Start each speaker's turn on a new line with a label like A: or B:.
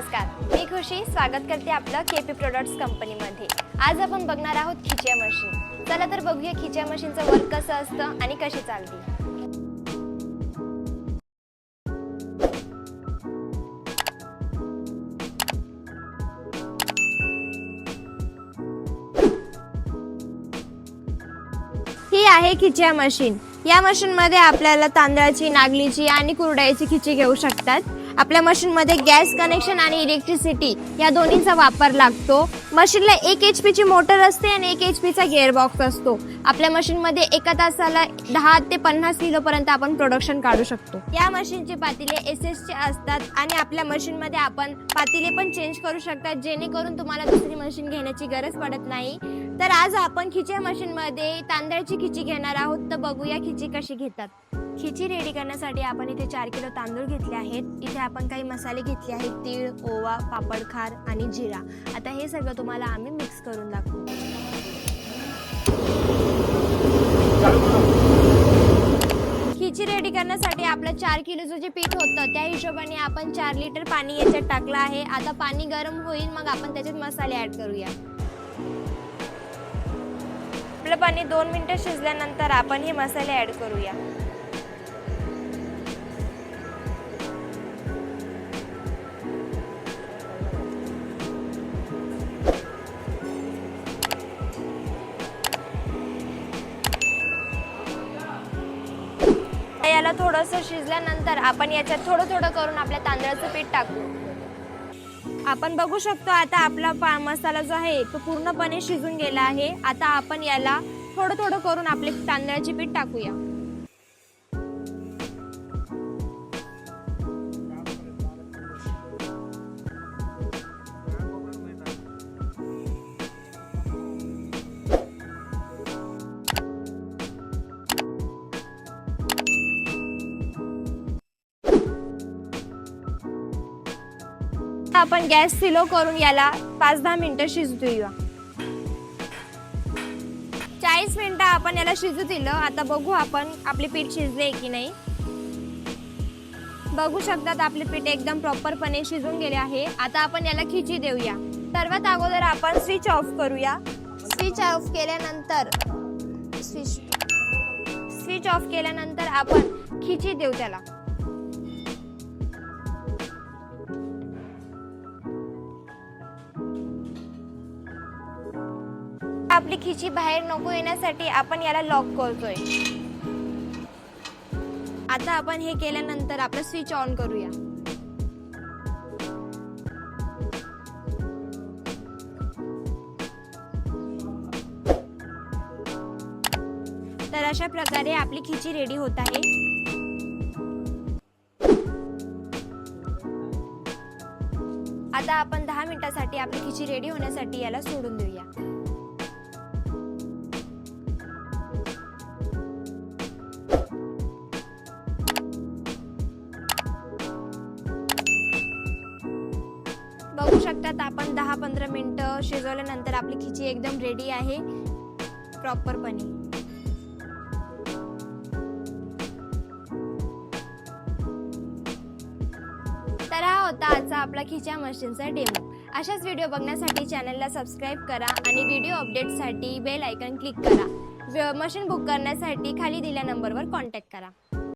A: नमस्कार. मी खुशी. स्वागत करते आपलं के पी प्रोडक्ट्स कंपनीमध्ये. आज आपण बघणार आहोत खिच्या मशीन. चला तर बघूया खिच्या मशीनचं वर्क कसं असतं आणि कशी चालते. ही आहे खिच्या मशीन. या मशीनमध्ये आपल्याला तांदळाची नागलीची आणि कुरडयाची खिची घेऊ शकतात. आपल्या मशीनमध्ये गॅस कनेक्शन आणि इलेक्ट्रिसिटी या दोन्हीचा वापर लागतो. मशीनला एक एच पीची मोटर असते आणि एक एच पीचा गेअरबॉक्स असतो. आपल्या मशीनमध्ये एका तासाला दहा ते पन्नास किलोपर्यंत आपण प्रोडक्शन काढू शकतो. या मशीनचे पातिले एस एसचे असतात आणि आपल्या मशीनमध्ये आपण पातिले पण चेंज करू शकतात जेणेकरून तुम्हाला दुसरी मशीन घेण्याची गरज पडत नाही. तर आज आपण खिच्या मशीनमध्ये तांदळाची खिची घेणार आहोत. तर बघूया खिची कशी घेतात. खिची रेडी करण्यासाठी आपण इथे चार किलो तांदूळ घेतले आहेत. इथे आपण काही मसाले घेतले आहेत. तीळ ओवा पापड खार आणि जिरा. आता हे सगळं तुम्हाला आम्ही मिक्स करून दाखवू. खिची रेडी करण्यासाठी आपलं चार किलोचं जे पीठ होतं त्या हिशोबाने आपण चार लिटर पाणी याच्यात टाकलं आहे. आता पाणी गरम होईल मग आपण त्याच्यात मसाले ॲड करूया. आपलं पाणी दोन मिनटं शिजल्यानंतर आपण हे मसाले ॲड करूया. याला थोडंसं शिजल्यानंतर आपण याच्यात थोडं थोडं करून आपल्या तांदळाचं पीठ टाकू. आपण बघू शकतो आता आपला पा मसाला जो आहे तो पूर्णपणे शिजून गेला आहे. आता आपण याला थोडं थोडं करून आपले तांदळाचे पीठ टाकूया. आपण गॅस सिलो करून याला पाच दहा मिनटं शिजू देऊया चाळीस मिनटं आपण याला शिजू दिलं. आता बघू आपण आपले पीठ शिजले की नाही. बघू शकतात आपले पीठ एकदम प्रॉपरपणे शिजून गेले आहे. आता आपण याला खिची देऊया. सर्वात अगोदर आपण स्विच ऑफ करूया. स्विच ऑफ केल्यानंतर स्विच स्विच ऑफ केल्यानंतर आपण खिची देऊ त्याला. आपली खिची बाहेर नको येण्यासाठी आपण याला लॉक करतोय. आता आपण हे केल्यानंतर आपलं स्विच ऑन करूया. तर अशा प्रकारे आपली खिची रेडी होत आहे. आता आपण दहा मिनिटासाठी आपली खिची रेडी होण्यासाठी याला सोडून देऊया. बघू शकतात आपण दहा पंधरा मिनटं शिजवल्यानंतर आपली खिची एकदम रेडी आहे. प्रॉपरपणे तर हा होता आजचा आपला खिच्या मशीनचा डेमो अशाच व्हिडिओ बघण्यासाठी चॅनलला सबस्क्राईब करा आणि व्हिडिओ अपडेटसाठी बेल आयकन क्लिक करा. मशीन बुक करण्यासाठी खाली दिल्या नंबरवर कॉन्टॅक्ट करा.